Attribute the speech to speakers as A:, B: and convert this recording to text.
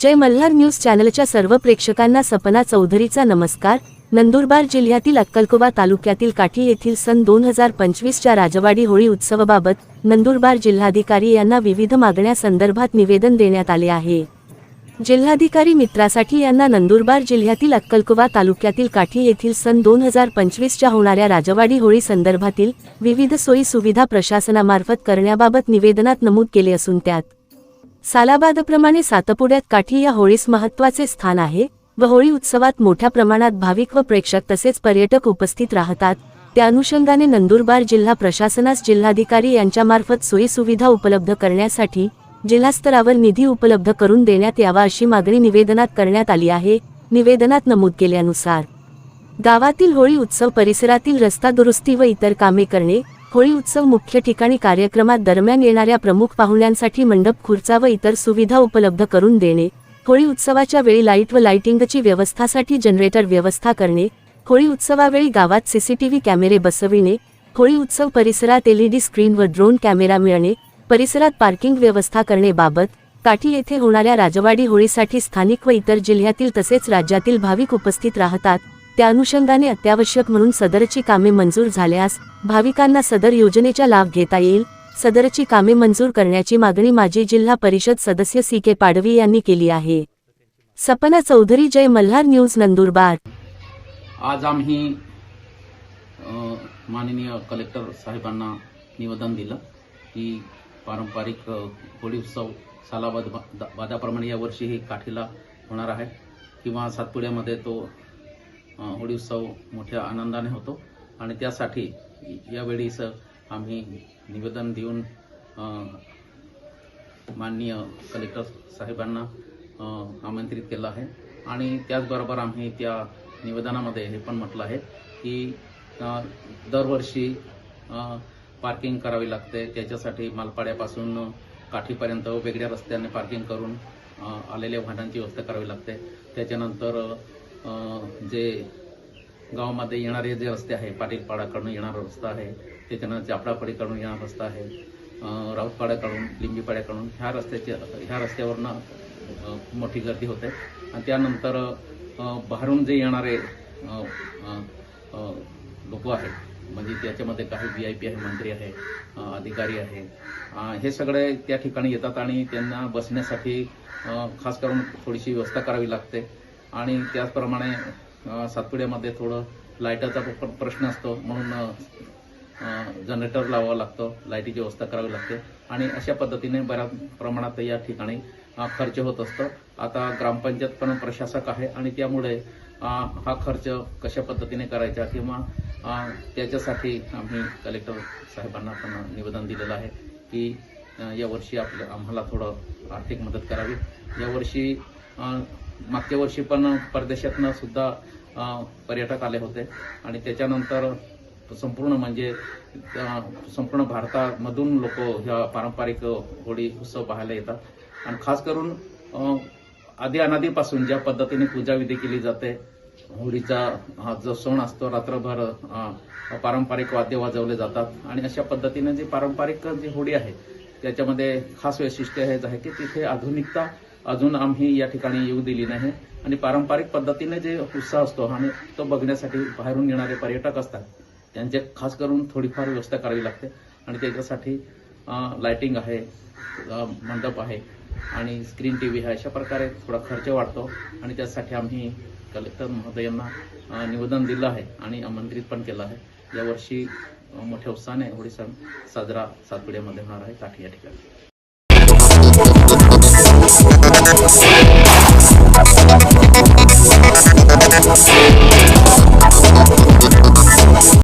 A: जय Malhar news चॅनलच्या सर्व प्रेक्षकांना सपना चौधरीचा नमस्कार. नंदुरबार जिल्ह्यातील अक्कलकोबा तालुक्यातील काठी येथील सन दोन हजार पंचवीसच्या राजवाडी होळी उत्सवाबाबत नंदुरबार जिल्हाधिकारी यांना विविध मागण्या संदर्भात निवेदन देण्यात आले आहे. जिल्हाधिकारी मित्रासाठी यांना नंदुरबार जिल्ह्यातील अक्कलकोबा तालुक्यातील काठी येथील सन दोन हजार पंचवीसच्या होणाऱ्या राजवाडी होळी संदर्भातील विविध सोयी सुविधा प्रशासनामार्फत करण्याबाबत निवेदनात नमूद केले असून त्यात सालाबादप्रमाणे सातपुड्यात काठी या होळीस महत्त्वाचे स्थान आहे व होळी उत्सवात मोठ्या प्रमाणात भाविक व प्रेक्षक तसेच पर्यटक उपस्थित राहतात. त्या अनुषंगाने नंदुरबार जिल्हा प्रशासनास जिल्हाधिकारी यांच्यामार्फत सोयीसुविधा उपलब्ध करण्यासाठी जिल्हास्तरावर निधी उपलब्ध करून देण्यात यावा अशी मागणी निवेदनात करण्यात आली आहे. निवेदनात नमूद केल्यानुसार गावातील होळी उत्सव परिसरातील रस्ता दुरुस्ती व इतर कामे करणे होळी उत्सव मुख्य ठिकाणी कार्यक्रमात दरम्यान येणाऱ्या प्रमुख पाहुण्यांसाठी मंडप खुर्चा व इतर सुविधा उपलब्ध करून देणे. होळी उत्सवाच्या वेळी लाइट व लाईटिंगची व्यवस्थासाठी जनरेटर व्यवस्था करणे. होळी उत्सवावेळी गावात सीसीटीव्ही कॅमेरे बसविणे. होळी उत्सव परिसरात एलईडी स्क्रीन व ड्रोन कॅमेरा मिळणे. परिसरात पार्किंग व्यवस्था करणे बाबत काठी येथे होणाऱ्या राजवाडी होळीसाठी स्थानिक व इतर जिल्ह्यातील तसेच राज्यातील भाविक उपस्थित राहतात. त्या अनुषंगाने अत्यावश्यक म्हणून सदरची कामे मंजूर झाल्यास भाविकांना सदर योजनेचा लाभ घेता येईल. सदरची कामे मंजूर करण्याची मागणी माजी जिल्हा परिषद सदस्य सी के पाडवी यांनी केली आहे. सपना चौधरी जय मल्हार न्यूज नंदुरबार.
B: आज आम्ही माननीय कलेक्टर साहेबांना निवेदन दिलं की पारंपरिक अ, होळी उत्सव सालाबाद वादाप्रमाणे यावर्षी हे काठीला होणार आहे. किंवा सातपुड्यामध्ये तो होळी उत्सव मोठ्या आनंदाने होतो. आणि त्यासाठी यावेळीस आम्ही निवेदन देऊन माननीय कलेक्टर साहेबांना आमंत्रित केलं आहे. आणि त्याचबरोबर आम्ही त्या निवेदनामध्ये हे पण म्हटलं आहे की दरवर्षी पार्किंग करावी लागते. त्याच्यासाठी मालपाड्यापासून काठीपर्यंत वेगळ्या रस्त्याने पार्किंग करून आलेल्या वाहनांची व्यवस्था करावी लागते. त्याच्यानंतर जे गावामध्ये येणारे जे रस्ते आहे पाटीलपाड्याकडून येणारा रस्ता आहे त्याच्यानंतर चापडापाडीकडून येणारा रस्ता आहे राऊतपाड्याकडून लिंबीपाड्याकडून ह्या रस्त्याच्या ह्या रस्त्यावरनं मोठी गर्दी होते. आणि त्यानंतर बाहेरून जे येणारे लोक आहेत म्हणजे त्याच्यामध्ये काही व्ही आय पी आहे मंत्री आहे अधिकारी आहे हे सगळे त्या ठिकाणी येतात आणि त्यांना बसण्यासाठी खास करून थोडीशी व्यवस्था करावी लागते. आणि त्याचप्रमाणे सातपुड्यामध्ये थोडं लाईटाचा प्रश्न असतो म्हणून जनरेटर लावावं लागतं लाईटीची व्यवस्था करावी लागते. आणि अशा पद्धतीने बऱ्याच प्रमाणात या ठिकाणी खर्च होत असतो. आता ग्रामपंचायत पण प्रशासक आहे आणि त्यामुळे हा खर्च कशा पद्धतीने करायचा किंवा त्याच्यासाठी आम्ही कलेक्टर साहेबांना पण निवेदन दिलेलं आहे की यावर्षी आपल्या आम्हाला थोडं आर्थिक मदत करावी. यावर्षी मागच्या वर्षी पण परदेशातनं सुद्धा पर्यटक आले होते. आणि त्याच्यानंतर संपूर्ण म्हणजे संपूर्ण भारतामधून लोक ह्या पारंपरिक होळी उत्सव पाहायला येतात. आणि खास करून आधी अनादीपासून ज्या पद्धतीने पूजाविधी केली जाते होळीचा हा जो सण असतो रात्रभर पारंपरिक वाद्य वाजवले जातात. आणि अशा पद्धतीने जी पारंपरिक जी होळी आहे त्याच्यामध्ये खास वैशिष्ट्य हेच आहे की तिथे आधुनिकता अजून आम्ही या ठिकाणी येऊ दिली नाही. आणि पारंपरिक पद्धतीने जे उत्साह असतो आणि तो बघण्यासाठी बाहेरून येणारे पर्यटक असतात त्यांचे खास करून थोडीफार व्यवस्था करावी लागते. आणि त्याच्यासाठी लाइटिंग आहे मंडप आहे आणि स्क्रीन टी व्ही आहे अशा प्रकारे थोडा खर्च वाढतो. आणि त्यासाठी आम्ही कलेक्टर महोदयांना निवेदन दिलं आहे आणि आमंत्रित पण केलं आहे. यावर्षी मोठ्या उत्साहाने होळी सण साजरा सातपुड्यामध्ये होणार आहे काठी या ठिकाणी.